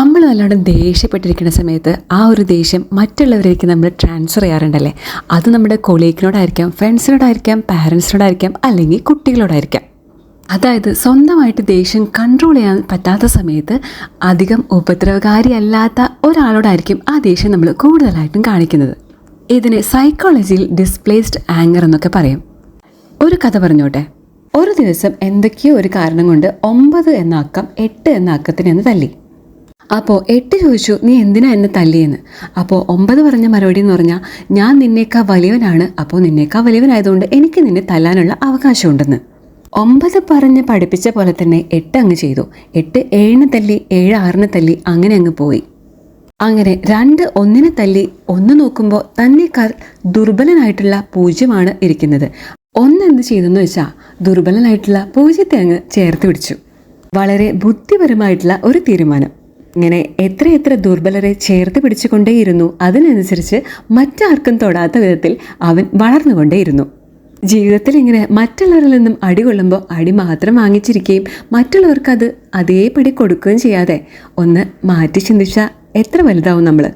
നമ്മൾ നല്ലോണം ദേഷ്യപ്പെട്ടിരിക്കുന്ന സമയത്ത് ആ ഒരു ദേഷ്യം മറ്റുള്ളവരിലേക്ക് നമ്മൾ ട്രാൻസ്ഫർ ചെയ്യാറുണ്ടല്ലേ? അത് നമ്മുടെ കൊളീഗിനോടായിരിക്കാം ഫ്രണ്ട്സിനോടായിരിക്കാം പാരൻസിനോടായിരിക്കാം അല്ലെങ്കിൽ കുട്ടികളോടായിരിക്കാം. അതായത് സ്വന്തമായിട്ട് ദേഷ്യം കൺട്രോൾ ചെയ്യാൻ പറ്റാത്ത സമയത്ത് അധികം ഉപദ്രവകാരിയല്ലാത്ത ഒരാളോടായിരിക്കും ആ ദേഷ്യം നമ്മൾ കൂടുതലായിട്ടും കാണിക്കുന്നത്. ഇതിനെ സൈക്കോളജിയിൽ ഡിസ്പ്ലേസ്ഡ് ആങ്കർ എന്നൊക്കെ പറയും. ഒരു കഥ പറഞ്ഞോട്ടെ. ഒരു ദിവസം എന്തൊക്കെയോ ഒരു കാരണം കൊണ്ട് ഒമ്പത് എന്ന അക്കം എട്ട് എന്ന അക്കത്തിന് എന്ന് തല്ലി. അപ്പോൾ എട്ട് ചോദിച്ചു നീ എന്തിനാ എന്നെ തല്ലിയെന്ന്? അപ്പോൾ ഒമ്പത് പറഞ്ഞ മറുപടി എന്ന് പറഞ്ഞാൽ ഞാൻ നിന്നേക്കാ വലിയവനാണ് അപ്പോൾ നിന്നേക്കാ വലിയവനായതുകൊണ്ട് എനിക്ക് നിന്നെ തല്ലാനുള്ള അവകാശമുണ്ടെന്ന്. ഒമ്പത് പറഞ്ഞ് പഠിപ്പിച്ച പോലെ തന്നെ എട്ട് അങ്ങ് ചെയ്തു. എട്ട് ഏഴിന് തല്ലി ഏഴ് ആറിന് തല്ലി അങ്ങനെ അങ്ങ് പോയി. അങ്ങനെ രണ്ട് ഒന്നിനെ തല്ലി ഒന്ന് നോക്കുമ്പോൾ തന്നേക്കാൾ ദുർബലനായിട്ടുള്ള പൂജ്യമാണ് ഇരിക്കുന്നത്. ഒന്ന് എന്ത് ചെയ്തെന്ന് വെച്ചാൽ ദുർബലനായിട്ടുള്ള പൂജ്യത്തെ അങ്ങ് ചേർത്ത് പിടിച്ചു. വളരെ ബുദ്ധിപരമായിട്ടുള്ള ഒരു തീരുമാനം. ഇങ്ങനെ എത്ര എത്ര ദുർബലരെ ചേർത്ത് പിടിച്ചുകൊണ്ടേയിരുന്നു. അതിനനുസരിച്ച് മറ്റാർക്കും തൊടാത്ത വിധത്തിൽ അവൻ വളർന്നുകൊണ്ടേയിരുന്നു. ജീവിതത്തിൽ ഇങ്ങനെ മറ്റുള്ളവരിൽ നിന്നും അടി കൊള്ളുമ്പോൾ അടി മാത്രം വാങ്ങിച്ചിരിക്കുകയും മറ്റുള്ളവർക്ക് അത് അതേപടി കൊടുക്കുകയും ചെയ്യാതെ ഒന്ന് മാറ്റി ചിന്തിച്ചാൽ എത്ര വലുതാവും നമ്മൾ